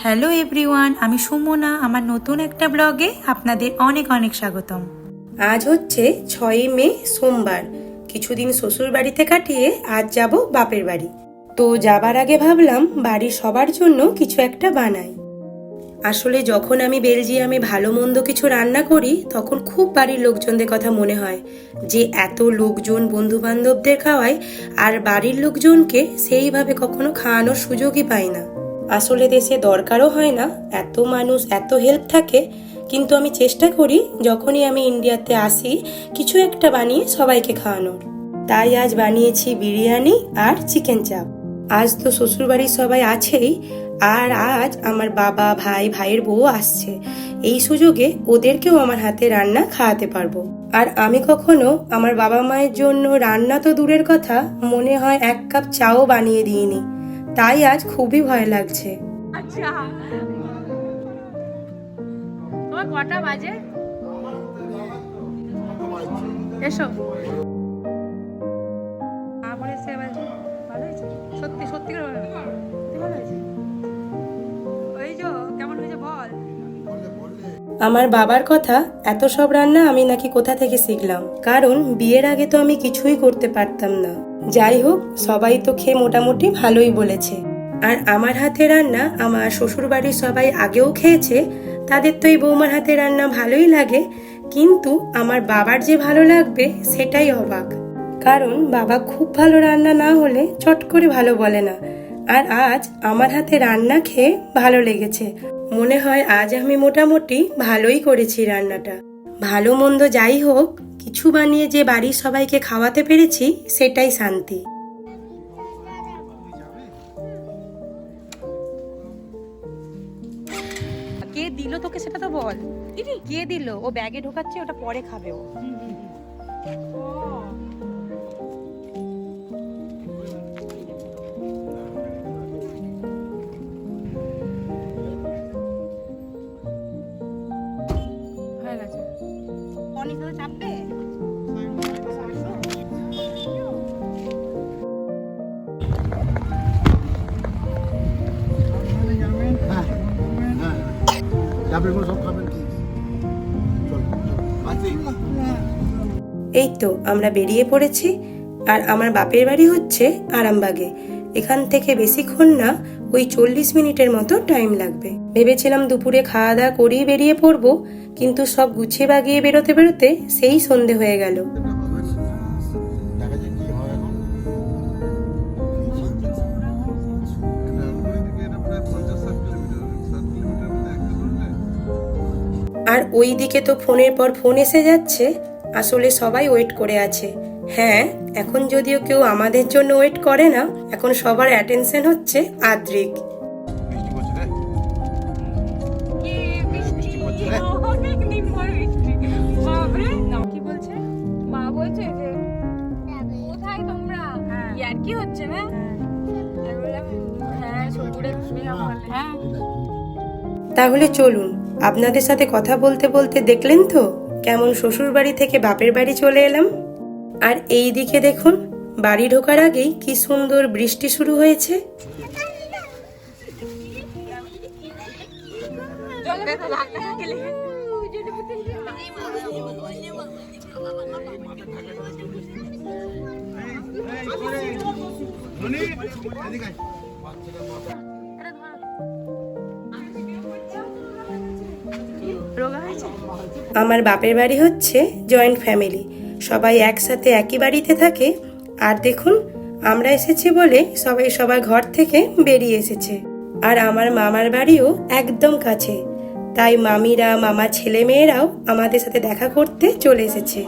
Hello everyone, আমি সুমনা। আমার নতুন একটা ব্লগে আপনাদের অনেক অনেক স্বাগতম। আজ হচ্ছে ছয়ই মে, সোমবার। কিছুদিন শ্বশুর বাড়িতে কাটিয়ে আজ যাব বাপের বাড়ি। তো যাবার আগে ভাবলাম, বাড়ির সবার জন্য কিছু একটা বানাই। আসলে যখন আমি বেলজিয়ামে ভালো মন্দ কিছু রান্না করি, তখন খুব বাড়ির লোকজনদের কথা মনে হয়। যে এত লোকজন বন্ধু বান্ধবদের খাওয়াই আর বাড়ির লোকজনকে সেইভাবে কখনো খাওয়ানোর সুযোগই পাই না। আসলে দেশে দরকারও হয় না, এত মানুষ, এত হেল্প থাকে। কিন্তু আমি চেষ্টা করি, যখনই আমি ইন্ডিয়াতে আসি, কিছু একটা বানিয়ে সবাইকে খাওয়ানোর। তাই আজ বানিয়েছি বিরিয়ানি আর চিকেন চাপ আজ তো শ্বশুরবাড়ির সবাই আছেই, আর আজ আমার বাবা, ভাই, ভাইয়ের বউ আসছে। এই সুযোগে ওদেরকেও আমার হাতে রান্না খাওয়াতে পারব। আর আমি কখনো আমার বাবা মায়ের জন্য রান্না তো দূরের কথা, মনে হয় এক কাপ চাও বানিয়ে দিইনি। তাই আজ খুবই ভয় লাগছে। আচ্ছা। তোমার কটা বাজে? এসো। তারপরে সে এবার ভালো হয়েছে? সত্যি সত্যি করে ভালো সত্যি ভালো হয়েছে? ওই যে কেমন হয়েছে বল? আমার বাবার কথা এত সব রান্না আমি নাকি কোথা থেকে শিখলাম? কারণ বিয়ের আগে তো আমি কিছুই করতে পারতাম না। যাই হোক, সবাই তো খেয়ে মোটামুটি ভালোই বলেছে। আর আমার হাতে রান্না, আমার শ্বশুর বাড়ির সবাই আগেও খেয়েছে, তাদের তো এই বৌমার হাতে রান্না ভালোই লাগে, কিন্তু আমার বাবার যে ভালো লাগবে, সেটাই অবাক। কারণ বাবা খুব ভালো রান্না না হলে চট করে ভালো বলে না। আর আজ আমার হাতে রান্না খেয়ে ভালো লেগেছে। মনে হয় আজ আমি মোটামুটি ভালোই করেছি রান্নাটা। ভালো মন্দ যাই হোক কিছু বানিয়ে যে বাড়ির সবাইকে খাওয়াতে পেরেছি সেটাই শান্তি। কে দিল তোকে সেটা তো বল। কে দিল? ও ব্যাগে ঢোকাচ্ছে ওটা পরে খাবে ও। এই তো, আমরা বেরিয়ে পড়েছি, আর আমার বাপের বাড়ি হচ্ছে আরামবাগে। এখান থেকে বেশিক্ষণ না, ওই চল্লিশ মিনিটের মতো টাইম লাগবে। ভেবেছিলাম দুপুরে খাওয়া দাওয়া করেই বেরিয়ে পড়ব, কিন্তু সব গুছিয়ে বাগিয়ে বেরোতে বেরোতে সেই সন্ধে হয়ে গেল। আর ওই দিকে তো ফোনের পর ফোন এসে যাচ্ছে। আসলে সবাই ওয়েট করে আছে। হ্যাঁ এখন যদিও কেউ আমাদের জন্য ওয়েট করে না এখন সবার অ্যাটেনশন হচ্ছে আদ্রিক। হ্যাঁ। হ্যাঁ। তাহলে চলুন, আপনাদের সাথে কথা বলতে বলতে দেখলেন তো কেমন শ্বশুর বাড়ি থেকে বাপের বাড়ি চলে এলাম। আর এই দিকে দেখুন, বাড়ি ঢোকার আগেই কি সুন্দর বৃষ্টি শুরু হয়েছে। জলে আমার বাপের বাড়ি হচ্ছে জয়েন্ট ফ্যামিলি। সবাই একসাথে একই বাড়িতে থাকে। আর দেখুন, আমরা এসেছি বলে সবাই সবার ঘর থেকে বেরিয়ে এসেছে। আর আমার মামার বাড়িও একদম কাছে। তাই মামিরা মামা ছেলে মেয়েরাও আমাদের সাথে দেখা করতে চলে এসেছে।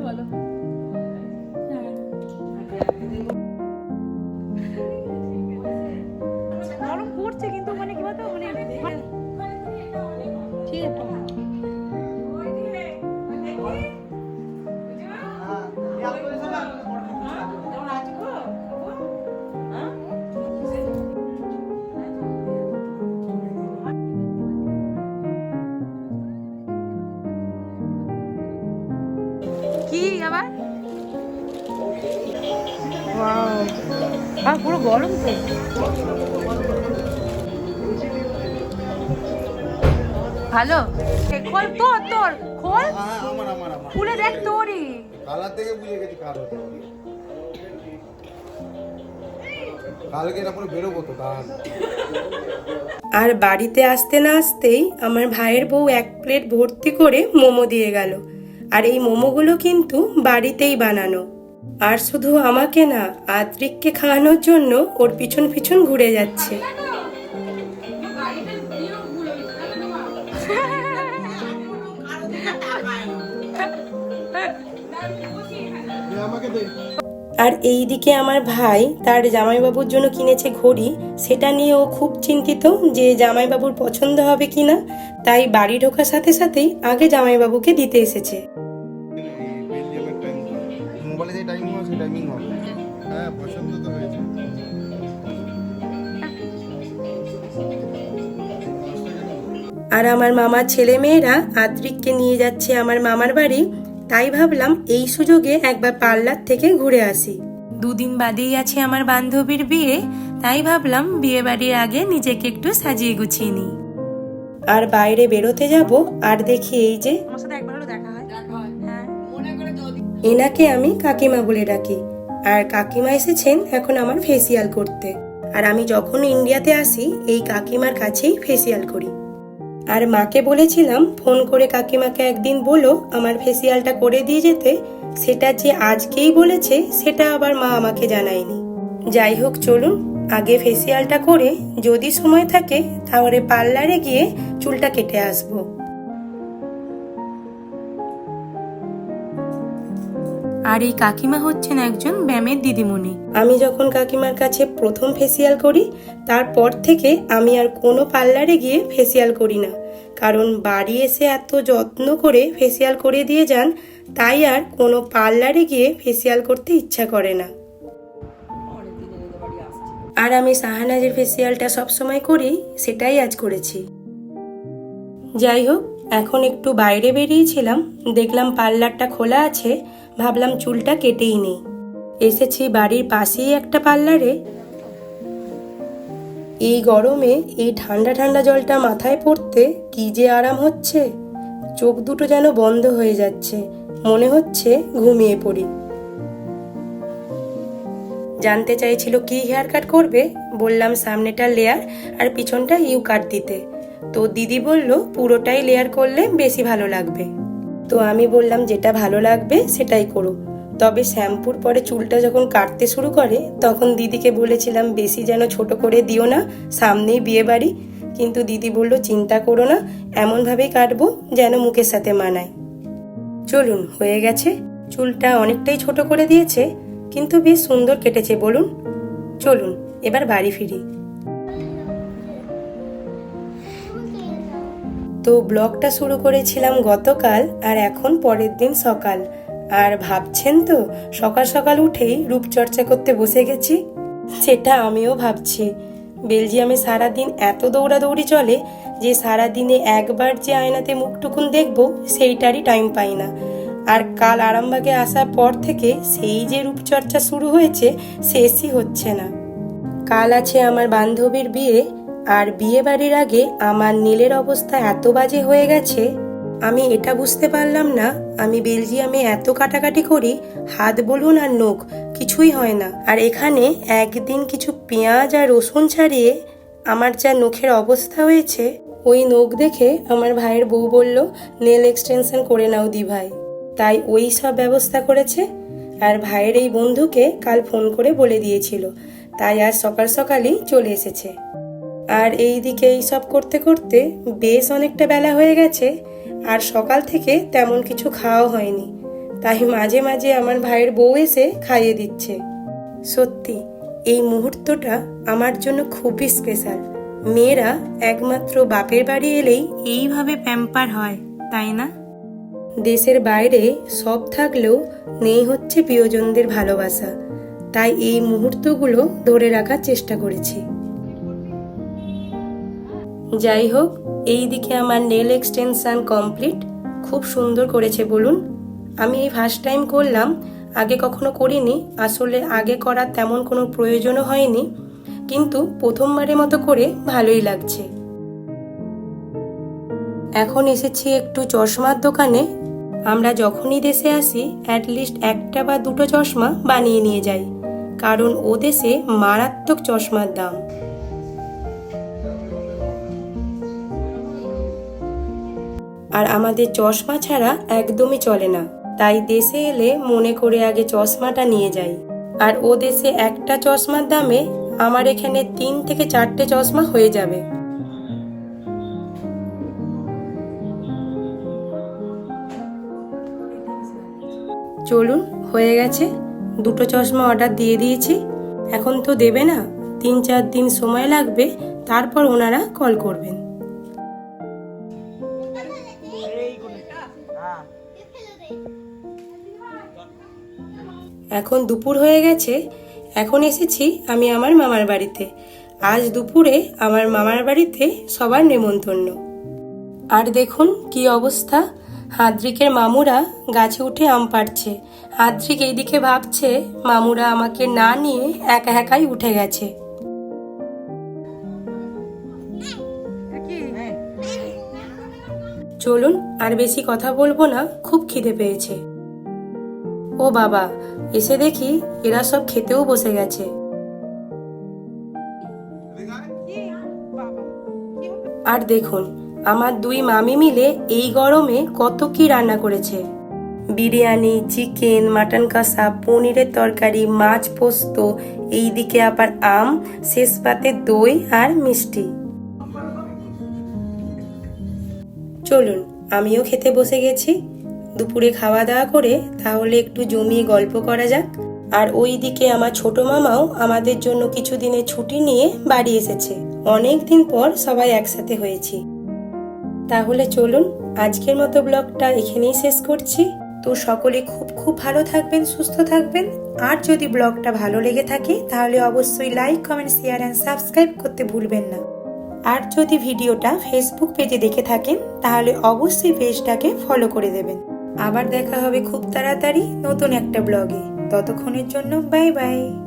বলো? গরম তো ভালো। খোল তোর তোর খোল। আমার আমার আমার খুলে দেখ তোরই। কালার থেকে বুঝে গেছি কার হতে কালকে এটা পুরো বেরোবো তো দাঁড়ান আর বাড়িতে আসতে না আসতেই আমার ভাইয়ের বউ এক প্লেট ভর্তি করে মোমো দিয়ে গেল। আর এই মোমোগুলো কিন্তু বাড়িতেই বানানো। আর শুধু আমাকে না, আদ্রিককে খাওয়ানোর জন্য ওর পিছন পিছন ঘুরে যাচ্ছে। আর এই দিকে আমার ভাই তার জামাইবাবুর জন্য কিনেছে ঘড়ি। সেটা নিয়ে ও খুব চিন্তিত যে জামাইবাবুর পছন্দ হবে কিনা। তাই বাড়ি ঢোকার সাথে সাথেই আগে জামাইবাবুকে দিতে এসেছে। আর আমার মামার ছেলে মেয়েরা আদ্রিককে নিয়ে যাচ্ছে আমার মামার বাড়ি তাই ভাবলাম এই সুযোগে একবার পার্লার থেকে ঘুরে আসি। দুদিন বাদেই আছে আমার বান্ধবীর বিয়ে তাই ভাবলাম বিয়ে বাড়ির আগে নিজেকে একটু সাজিয়ে গুছিয়ে নিই। আর বাইরে বেরোতে যাব আর দেখি এই যে হয়। হ্যাঁ। এনাকে আমি কাকিমা বলে ডাকি আর কাকিমা এসেছেন এখন আমার ফেসিয়াল করতে। আর আমি যখন ইন্ডিয়াতে আসি এই কাকিমার কাছেই ফেসিয়াল করি। আর মাকে বলেছিলাম, ফোন করে কাকিমাকে একদিন বলো, আমার ফেসিয়ালটা করে দিয়ে যেতে। সেটা যে আজকেই বলেছে, সেটা আবার মা আমাকে জানায়নি। যাই হোক, চলুন, আগে ফেসিয়ালটা করে যদি সময় থাকে, তাহলে পার্লারে গিয়ে চুলটা কেটে আসব। আর এই কাকিমা হচ্ছেন একজন ব্যায়ামের দিদিমণি। আমি যখন কাকিমার কাছে প্রথম ফেসিয়াল করি, তারপর থেকে আমি আর কোনো পার্লারে গিয়ে ফেসিয়াল করি না। কারণ বাড়ি এসে এত যত্ন করে ফেসিয়াল করে দিয়ে যান, তাই আর কোনো পার্লারে গিয়ে ফেসিয়াল করতে ইচ্ছা করে না। আর আমি সাহানাজের ফেসিয়ালটা সবসময় করি, সেটাই আজ করেছি। যাই হোক, এখন একটু বাইরে বেরিয়েছিলাম, দেখলাম পার্লারটা খোলা আছে ভাবলাম চুলটা কেটেই নেই। এসেছি বাড়ির পাশেই একটা পার্লারে। এই গরমে এই ঠান্ডা ঠান্ডা জলটা মাথায় পড়তে কি যে আরাম হচ্ছে। চোখ দুটো যেন বন্ধ হয়ে যাচ্ছে। মনে হচ্ছে ঘুমিয়ে পড়ি। জানতে চাইছিল কি হেয়ার কাট করবে। বললাম সামনেটা লেয়ার আর পিছনটা ইউ কাট দিতে। তো দিদি বলল, পুরোটাই লেয়ার করলে বেশি ভালো লাগবে। তো আমি বললাম, যেটা ভালো লাগবে, সেটাই করো। তবে শ্যাম্পুর পরে চুলটা যখন কাটতে শুরু করে, তখন দিদিকে বলেছিলাম, বেশি যেন ছোট করে দিও না, সামনেই বিয়ে বাড়ি। কিন্তু দিদি বলল, চিন্তা করো না, এমনভাবেই কাটবো যেন মুখের সাথে মানায়। চলুন, হয়ে গেছে। চুলটা অনেকটাই ছোট করে দিয়েছে, কিন্তু বেশ সুন্দর কেটেছে, বলুন। চলুন, এবার বাড়ি ফিরি। তো ব্লগটা শুরু করেছিলাম গতকাল আর এখন পরের দিন সকাল। আর ভাবছেন তো, সকাল সকাল উঠেই রূপচর্চা করতে বসে গেছি। সেটা আমিও ভাবছি। বেলজিয়ামে সারাদিন এত দৌড়াদৌড়ি চলে যে সারাদিনে একবার যে আয়নাতে মুখটুকুন দেখব, সেইটারই টাইম পাই না। আর কাল আরামবাগে আসার পর থেকে সেই যে রূপচর্চা শুরু হয়েছে, শেষই হচ্ছে না। কাল আছে আমার বান্ধবীর বিয়ে আর বিয়ে বাড়ির আগে আমার নীলের অবস্থা এত বাজে হয়ে গেছে, আমি এটা বুঝতে পারলাম না। আমি বেলজিয়ামে এত কাটাকাটি করি, হাত বলুন আর নখ, কিছুই হয় না। আর এখানে একদিন কিছু পেঁয়াজ আর রসুন ছাড়িয়ে আমার যা নখের অবস্থা হয়েছে, ওই নখ দেখে আমার ভাইয়ের বউ বলল, নেল এক্সটেনশন করে নাও দি ভাই তাই ওই সব ব্যবস্থা করেছে। আর ভাইয়ের এই বন্ধুকে কাল ফোন করে বলে দিয়েছিল। তাই আজ সকাল সকালই চলে এসেছে। আর এই দিকে এই সব করতে করতে বেশ অনেকটা বেলা হয়ে গেছে, আর সকাল থেকে তেমন কিছু খাওয়া হয়নি। তাই মাঝে মাঝে আমার ভাইয়ের বউ এসে খাইয়ে দিচ্ছে। সত্যি, এই মুহূর্তটা আমার জন্য খুবই স্পেশাল। মেয়েরা একমাত্র বাপের বাড়ি এলেই এইভাবে প্যাম্পার হয়, তাই না? দেশের বাইরে সব থাকলেও নেই হচ্ছে প্রিয়জনদের ভালোবাসা। তাই এই মুহূর্তগুলো ধরে রাখার চেষ্টা করেছি। যাই হোক এই দিকে আমার নেল এক্সটেনশন কমপ্লিট খুব সুন্দর করেছে, বলুন। আমি এই ফার্স্ট টাইম করলাম, আগে কখনো করিনি। আসলে আগে করার তেমন কোনো প্রয়োজনও হয়নি, কিন্তু প্রথমবারের মতো করে ভালোই লাগছে। এখন এসেছি একটু চশমার দোকানে। আমরা যখনই দেশে আসি অ্যাটলিস্ট একটা বা দুটো চশমা বানিয়ে নিয়ে যাই, কারণ ও দেশে মারাত্মক চশমার দাম। আর আমাদের চশমা ছাড়া একদমই চলে না। তাই দেশে এলে মনে করে আগে চশমাটা নিয়ে যাই। আর ও দেশে একটা চশমার দামে আমার এখানে তিন থেকে চারটে চশমা হয়ে যাবে। চলুন, হয়ে গেছে। দুটো চশমা অর্ডার দিয়ে দিয়েছি। এখন তো দেবে না। তিন চার দিন সময় লাগবে, তারপর ওনারা কল করবেন। এখন দুপুর হয়ে গেছে। এখন এসেছি আমি আমার মামার বাড়িতে। আজ দুপুরে আমার মামার বাড়িতে সবার নেমন্তন্ন। আর দেখুন কি অবস্থা। হাদ্রিকের মামুরা গাছে উঠে আম পাড়ছে। হাদ্রিক এইদিকে ভাবছে, মামুরা আমাকে না নিয়ে একা একাই উঠে গেছে। চলুন আর বেশি কথা বলব না, খুব খিদে পেয়েছে। ও বাবা, এসে দেখি এরা সব খেতেও বসে গেছে। আর দেখুন, আমার দুই মামি মিলে এই গরমে কত কি রান্না করেছে। বিরিয়ানি, চিকেন, মাটন কষা, পনিরের তরকারি, মাছ পোস্ত, এইদিকে আবার আম শেষ পাতে দই আর মিষ্টি। চলুন, আমিও খেতে বসে গেছি। দুপুরে খাওয়া দাওয়া করে তাহলে একটু জমিয়ে গল্প করা যাক। আর ওই দিকে আমার ছোট মামাও আমাদের জন্য কিছু দিনের ছুটি নিয়ে বাড়ি এসেছে। অনেক দিন পর সবাই একসাথে হয়েছি। তাহলে চলুন, আজকের মতো ব্লগটা এখানেই শেষ করছি। তো সকলে খুব খুব ভালো থাকবেন, সুস্থ থাকবেন। আর যদি ব্লগটা ভালো লেগে থাকে, তাহলে অবশ্যই like comment share and subscribe করতে ভুলবেন না। আর যদি ভিডিওটা ফেসবুক পেজে দেখে থাকেন, তাহলে অবশ্যই পেজটাকে ফলো করে দেবেন। আবার দেখা হবে খুব তাড়াতাড়ি নতুন একটা ব্লগে ততক্ষণের জন্য বাই বাই